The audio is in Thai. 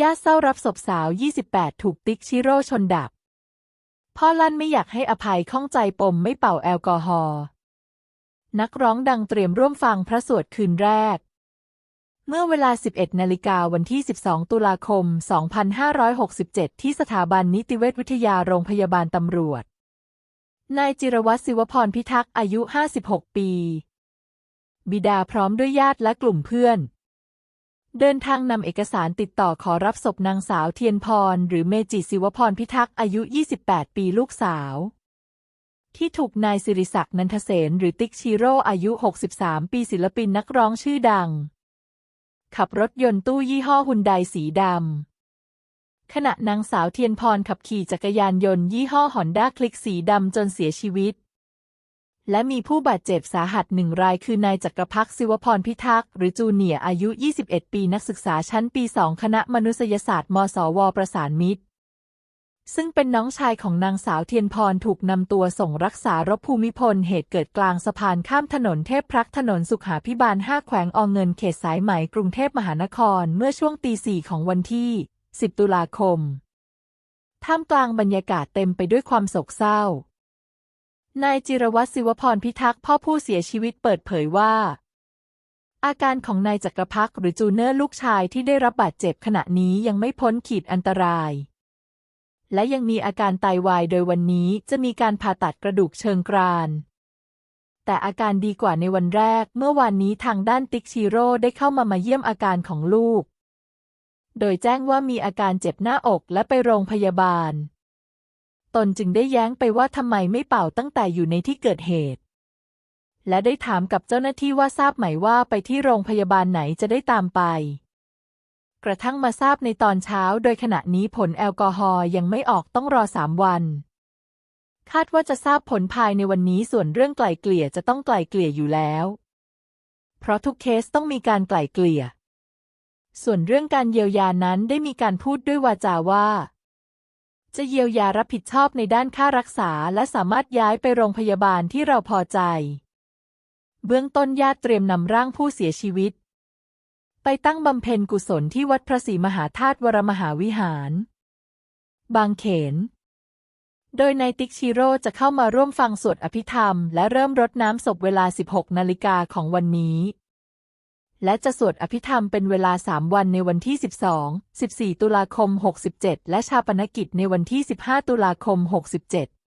ญาติเศร้ารับศพสาว 28 ถูกติ๊กชิโร่ชนดับ พ่อลั่นไม่อยากให้อภัยข้องใจปมไม่เป่าแอลกอฮอล์ นักร้องดังเตรียมร่วมฟังพระสวดคืนแรก เมื่อเวลา 11 นาฬิกาวันที่ 12 ตุลาคม 2567 ที่สถาบันนิติเวชวิทยาโรงพยาบาลตำรวจ นายจิรวัตรศิวพรพิทักษ์อายุ 56 ปี บิดาพร้อมด้วยญาติและกลุ่มเพื่อน เดินทางนำเอกสารติดต่อขอรับศพนางสาวเทียนพร หรือเมจิศิวพรพิทักษ์อายุ 28 ปีลูกสาว ที่ถูกนายสิริศักดิ์นันทเสนหรือติ๊กชิโร่อายุ 63 ปีศิลปินนักร้องชื่อดัง ขับรถยนต์ตู้ยี่ห้อฮุนไดสีดำขณะนางสาวเทียนพรขับขี่จักรยานยนต์ยี่ห้อฮอนด้าคลิกสีดำจนเสียชีวิต และมีผู้บาดเจ็บสาหัสหนึ่งรายคือนายจักรพักศิวพรพิทักษ์หรือจูเนียอายุ 21 ปีนักศึกษาชั้นปี 2 คณะมนุษยศาสตร์มศวประสานมิตร ซึ่งเป็นน้องชายของนางสาวเทียนพรถูกนำตัวส่งรักษารบภูมิพลเหตุเกิดกลางสะพานข้ามถนนเทพพรักถนนสุขาพิบาล 5 แขวงอองเงินเขตสายไหมกรุงเทพมหานครเมื่อช่วงตีสี่ของวันที่ 10 ตุลาคม ท่ามกลางบรรยากาศเต็มไปด้วยความโศกเศร้า นายจิรวัตรศิวพรพิทักษ์พ่อผู้เสียชีวิตเปิดเผยว่า อาการของนายจักรพักหรือจูเนอร์ลูกชายที่ได้รับบาดเจ็บขณะนี้ยังไม่พ้นขีดอันตราย และยังมีอาการไตาวายโดยวันนี้จะมีการผ่าตัดกระดูกเชิงกรานแต่อาการดีกว่าในวันแรก เมื่อวานนี้ทางด้านติ๊กชิโร่ได้เข้ามามาเยี่ยมอาการของลูก โดยแจ้งว่ามีอาการเจ็บหน้าอกและไปโรงพยาบาล ตนจึงได้แย้งไปว่าทำไมไม่เป่าตั้งแต่อยู่ในที่เกิดเหตุ และได้ถามกับเจ้าหน้าที่ว่าทราบไหมว่าไปที่โรงพยาบาลไหนจะได้ตามไป กระทั่งมาทราบในตอนเช้า โดยขณะนี้ผลแอลกอฮอล์ยังไม่ออกต้องรอสามวัน คาดว่าจะทราบผลภายในวันนี้ส่วนเรื่องไกล่เกลี่ยจะต้องไกล่เกลี่ยอยู่แล้ว เพราะทุกเคสต้องมีการไกล่เกลี่ย ส่วนเรื่องการเยียวยานั้นได้มีการพูดด้วยวาจาว่า จะเยียวยารับผิดชอบในด้านค่ารักษา และสามารถย้ายไปโรงพยาบาลที่เราพอใจ เบื้องต้นญาติเตรียมนำร่างผู้เสียชีวิต ไปตั้งบำเพ็ญกุศลที่วัดพระศรีมหาธาตุวรมหาวิหาร บางเขน โดยนายติ๊กชิโร่จะเข้ามาร่วมฟังสวดอภิธรรม และเริ่มรดน้ำศพเวลา 16 นาฬิกาของวันนี้ และจะสวดอภิธรรมเป็นเวลา 3 วันในวันที่ 12 14 ตุลาคม 67 และชาปนกิจในวันที่ 15 ตุลาคม 67